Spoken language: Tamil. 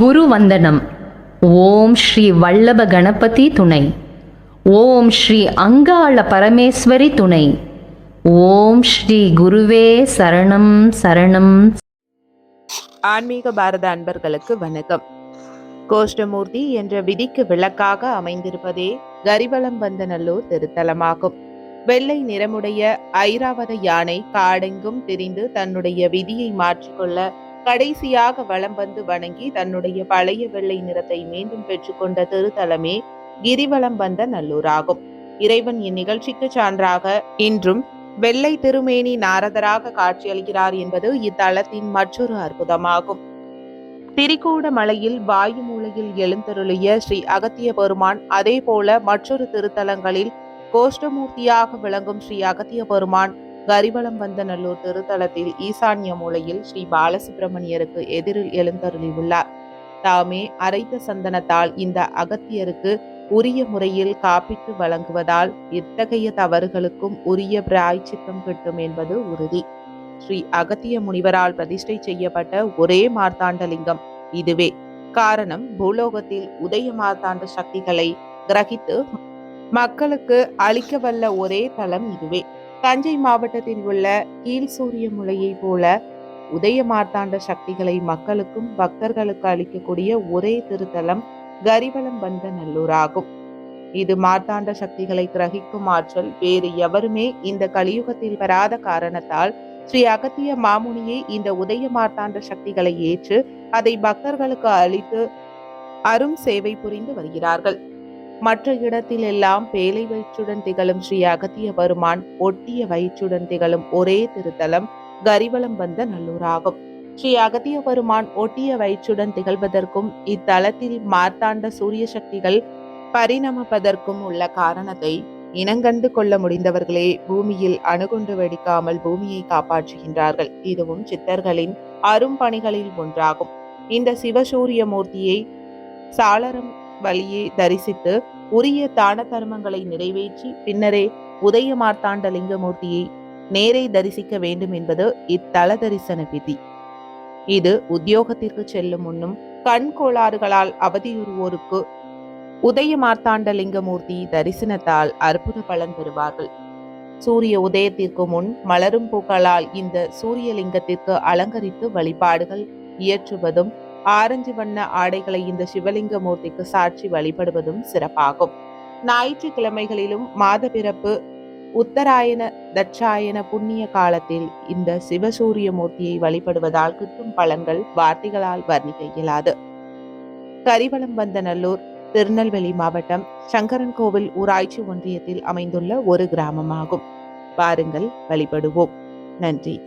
குரு வந்தனம் ஓம் ஸ்ரீ வல்லப கணபதி துணை. ஓம் ஸ்ரீ அங்காள பரமேஸ்வரி துணை. ஓம் ஸ்ரீ குருவே சரணம் சரணம். ஆன்மீக பாரத அன்பர்களுக்கு வணக்கம். கோஷ்டமூர்த்தி என்ற விதிக்கு விளக்காக அமைந்திருப்பதே கரிவலம் வந்தநல்லூர் திருத்தலமாகும். வெள்ளை நிறமுடைய ஐராவத யானை காடெங்கும் திரிந்து தன்னுடைய விதியை மாற்றிக்கொள்ள கடைசியாக வலம் வந்து வணங்கி தன்னுடைய பழைய வெள்ளை நிறத்தை மீண்டும் பெற்றுக்கொண்ட திருத்தலமே கிரிவலம் வந்த நல்லூராகும். இறைவன் இந்நிகழ்ச்சிக்கு சான்றாக இன்றும் வெள்ளை திருமேனி நாரதராக காட்சியளிக்கிறார் என்பது இத்தலத்தின் மற்றொரு அற்புதமாகும். திரிகூட மலையில் வாயு மூலையில் எழுந்தருளிய ஸ்ரீ அகத்திய பெருமான் அதே போல மற்றொரு திருத்தலங்களில் கோஷ்டமூர்த்தியாக விளங்கும் ஸ்ரீ அகத்திய பெருமான் கரிவலம் வந்த நல்லூர் திருத்தலத்தில் ஈசான்ய மூலையில் ஸ்ரீ பாலசுப்பிரமணியருக்கு எதிரில் எழுந்தருளியுள்ளார். தாமே அரைத்த சந்தனத்தால் இந்த அகத்தியருக்கு உரிய முறையில் காப்பிட்டு வழங்குவதால் இத்தகைய தவறுகளுக்கும் உரிய பிராய்ச்சித்தம் கிட்டும் என்பது உறுதி. ஸ்ரீ அகத்திய முனிவரால் பிரதிஷ்டை செய்யப்பட்ட ஒரே மார்த்தாண்டலிங்கம் இதுவே. காரணம் பூலோகத்தில் உதய மார்த்தாண்ட சக்திகளை கிரகித்து மக்களுக்கு அளிக்க வல்ல ஒரே தலம் இதுவே. தஞ்சை மாவட்டத்தில் உள்ள கீழ் சூரிய முலையைப் போல உதய மார்த்தாண்ட சக்திகளை மக்களுக்கும் பக்தர்களுக்கு அளிக்கக்கூடிய ஒரே திருத்தலம் கரிவலம் வந்த நல்லூராகும் இது மார்த்தாண்ட சக்திகளை கிரகிக்கும் ஆற்றல் வேறு எவருமே இந்த கலியுகத்தில் பெறாத காரணத்தால் ஸ்ரீ அகத்திய மாமுனியே இந்த உதய மார்த்தாண்ட சக்திகளை ஏற்று அதை பக்தர்களுக்கு அளித்து அரும் சேவை புரிந்து வருகிறார்கள். மற்ற இடத்திலெல்லாம் பேலை வயிற்றுடன் திகழும் ஸ்ரீ அகத்திய பெருமான் ஒட்டிய வயிற்றுடன் திகழும் ஒரே திருத்தலம் கரிவலம் வந்த நல்லூராகும். ஸ்ரீ அகத்திய பெருமான் ஒட்டிய வயிற்றுடன் திகழ்வதற்கும் இத்தலத்தில் மார்த்தாண்ட சூரிய சக்திகள் பரிணமிப்பதற்கும் உள்ள காரணத்தை இனங்கண்டு கொள்ள முடிந்தவர்களே பூமியில் அணுகுண்டு வெடிக்காமல் பூமியை காப்பாற்றுகின்றார்கள். இதுவும் சித்தர்களின் அரும்பணிகளில் ஒன்றாகும். இந்த சிவசூரிய மூர்த்தியை சாளரம் வழியே தரிசித்து உரிய தான தர்மங்களை நிறைவேற்றி பின்னரே உதய மார்த்தாண்ட லிங்கமூர்த்தியை நேரே தரிசிக்க வேண்டும் என்பது இத்தல தரிசன விதி. இது உத்தியோகத்திற்கு செல்லும் முன்னும் கண் கோளாறுகளால் அவதியுறுவோருக்கு உதய மார்த்தாண்ட லிங்கமூர்த்தி தரிசனத்தால் அற்புத பலன் பெறுவார்கள் சூரிய உதயத்திற்கு முன் மலரும் பூக்களால் இந்த சூரியலிங்கத்திற்கு அலங்கரித்து வழிபாடுகள் இயற்றுவதும் ஆரஞ்சு வண்ண ஆடைகளை இந்த சிவலிங்க மூர்த்திக்கு சாட்சி வழிபடுவதும் சிறப்பாகும். ஞாயிற்றுக்கிழமைகளிலும் மாத பிறப்பு உத்தராயண தட்சாயன புண்ணிய காலத்தில் இந்த சிவசூரிய மூர்த்தியை வழிபடுவதால் கிட்டும் பலன்கள் வார்த்தைகளால் வர்ணிக்க இயலாது கரிவலம் வந்த நல்லூர் திருநெல்வேலி மாவட்டம் சங்கரன் கோவில் ஊராட்சி ஒன்றியத்தில் அமைந்துள்ள ஒரு கிராமமாகும். பாருங்கள் வழிபடுவோம். நன்றி.